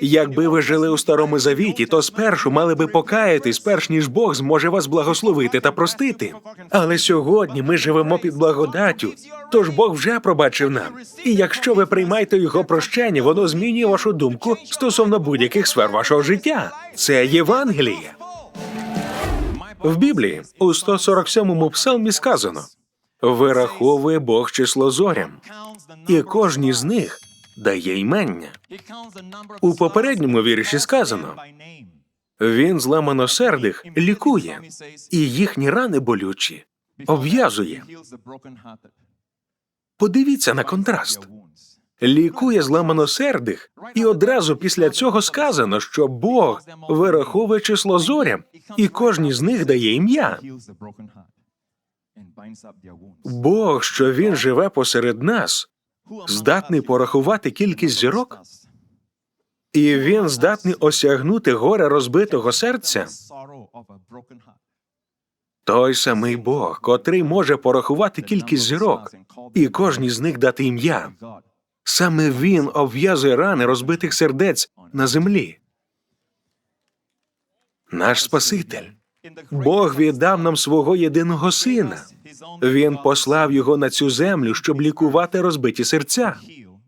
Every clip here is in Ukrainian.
Якби ви жили у старому завіті, то спершу мали би покаятись, перш ніж Бог зможе вас благословити та простити. Але сьогодні ми живемо під благодаттю, тож Бог вже пробачив нам. І якщо ви приймаєте його прощення, воно змінює вашу думку стосовно будь-яких сфер вашого життя. Це Євангеліє. В Біблії у 147-му псалмі сказано: вираховує Бог число зорям, і кожній з них дає ймення. У попередньому вірші сказано Він зламаносердих лікує, і їхні рани болючі обв'язує. Подивіться на контраст. Лікує зламаносердих, і одразу після цього сказано, що Бог вираховує число зорям, і кожній з них дає ім'я. Бог, що він живе посеред нас, здатний порахувати кількість зірок, і він здатний осягнути горе розбитого серця. Той самий Бог, котрий може порахувати кількість зірок, і кожній з них дати ім'я. Саме він обв'язує рани розбитих сердець на землі. Наш Спаситель. Бог віддав нам свого єдиного сина. Він послав його на цю землю, щоб лікувати розбиті серця.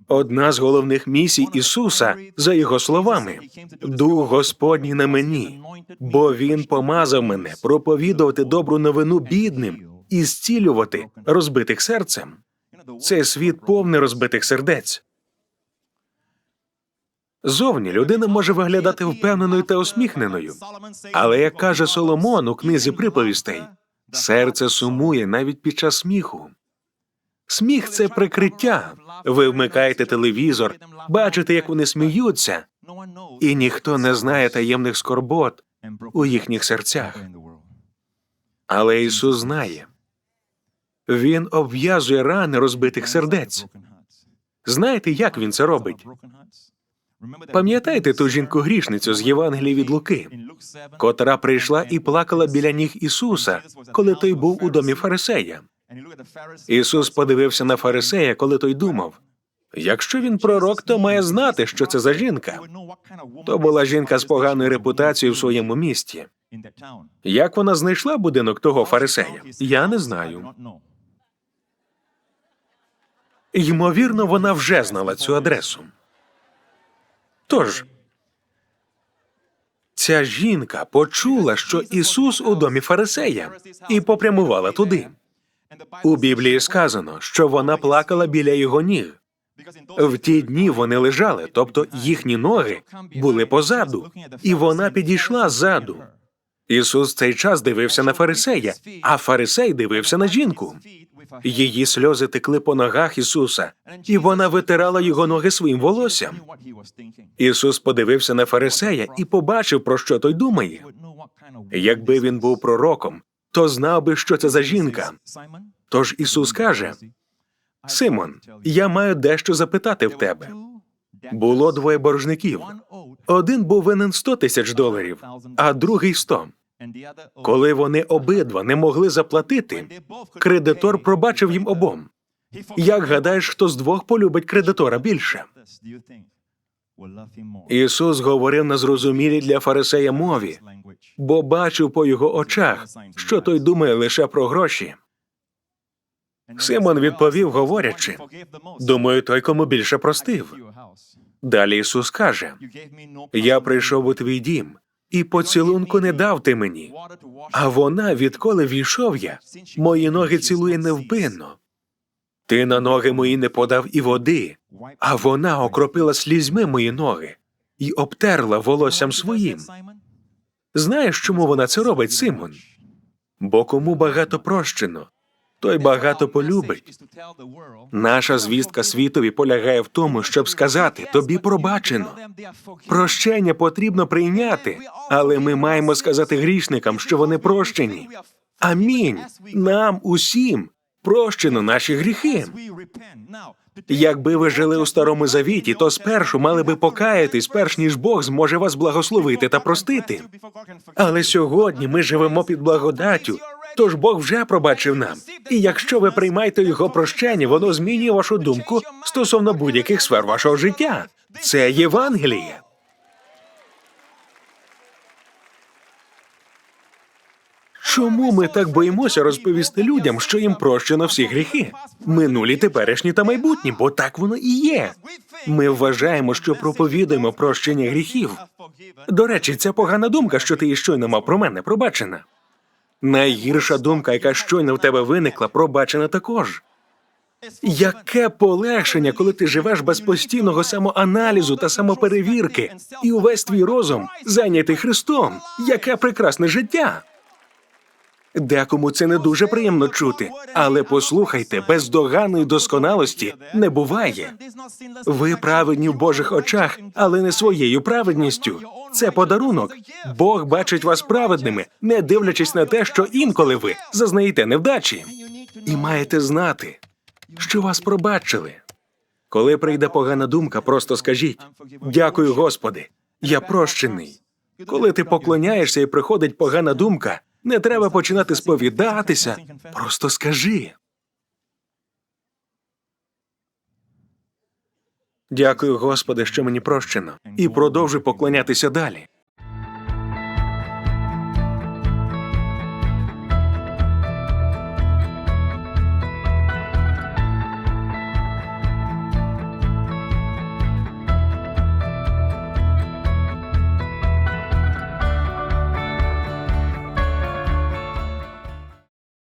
Одна з головних місій Ісуса, за його словами, Дух Господній на мені, бо Він помазав мене проповідувати добру новину бідним і зцілювати розбитих серцем. Цей світ повний розбитих сердець. Зовні людина може виглядати впевненою та усміхненою, але як каже Соломон у книзі приповістей, серце сумує навіть під час сміху. Сміх це прикриття. Ви вмикаєте телевізор, бачите, як вони сміються, і ніхто не знає таємних скорбот у їхніх серцях. Але Ісус знає. Він обв'язує рани розбитих сердець. Знаєте, як він це робить? Пам'ятаєте ту жінку грішницю з Євангелії від Луки, котра прийшла і плакала біля ніг Ісуса, коли той був у домі фарисея. Ісус подивився на фарисея, коли той думав: якщо він пророк, то має знати, що це за жінка. То була жінка з поганою репутацією в своєму місті. Як вона знайшла будинок того фарисея? Я не знаю. Ймовірно, вона вже знала цю адресу. Тож, ця жінка почула, що Ісус у домі фарисея, і попрямувала туди. У Біблії сказано, що вона плакала біля його ніг. В ті дні вони лежали, тобто їхні ноги були позаду, і вона підійшла ззаду. Ісус цей час дивився на фарисея, а фарисей дивився на жінку. Її сльози текли по ногах Ісуса, і вона витирала його ноги своїм волоссям. Ісус подивився на фарисея і побачив, про що той думає. Якби він був пророком, то знав би, що це за жінка. Тож Ісус каже: Симон, я маю дещо запитати в тебе. Було двоє боржників. Один був винен 100 тисяч доларів, а другий 100. Коли вони обидва не могли заплатити, кредитор пробачив їм обом. Як гадаєш, хто з двох полюбить кредитора більше? Ісус говорив на зрозумілій для фарисея мові, бо бачив по його очах, що той думає лише про гроші. Симон відповів, говорячи, думаю, той, кому більше простив. Далі Ісус каже: Я прийшов у твій дім, і поцілунку не дав ти мені. А вона, відколи війшов я, мої ноги цілує невпинно. Ти на ноги мої не подав і води, а вона окропила слізьми мої ноги і обтерла волоссям своїм. Знаєш, чому вона це робить, Симон? Бо кому багато прощено, той багато полюбить. Наша звістка світові полягає в тому, щоб сказати тобі пробачено. Прощення потрібно прийняти, але ми маємо сказати грішникам, що вони прощені. Амінь. Нам усім прощено наші гріхи. Якби ви жили у старому завіті, то спершу мали би покаятись, перш ніж Бог зможе вас благословити та простити. Але сьогодні ми живемо під благодаттю, Тож Бог вже пробачив нам. І якщо ви приймаєте його прощення, воно змінює вашу думку стосовно будь-яких сфер вашого життя. Це Євангеліє. Чому ми так боїмося розповісти людям, що їм прощено всі гріхи? Минулі теперішні та майбутні, бо так воно і є. Ми вважаємо, що проповідуємо прощення гріхів. До речі, ця погана думка, що ти і щойно мав про мене, пробачена. Найгірша думка, яка щойно в тебе виникла, пробачена також. Яке полегшення, коли ти живеш без постійного самоаналізу та самоперевірки, і увесь твій розум зайнятий Христом. Яке прекрасне життя. Декому це не дуже приємно чути, але послухайте, бездоганної досконалості не буває. Ви праведні в Божих очах, але не своєю праведністю. Це подарунок. Бог бачить вас праведними, не дивлячись на те, що інколи ви зазнаєте невдачі. І маєте знати, що вас пробачили. Коли прийде погана думка, просто скажіть дякую, Господи, я прощений. Коли ти поклоняєшся і приходить погана думка, не треба починати сповідатися. Просто скажи. Дякую, Господи, що мені прощено, і продовжуй поклонятися далі.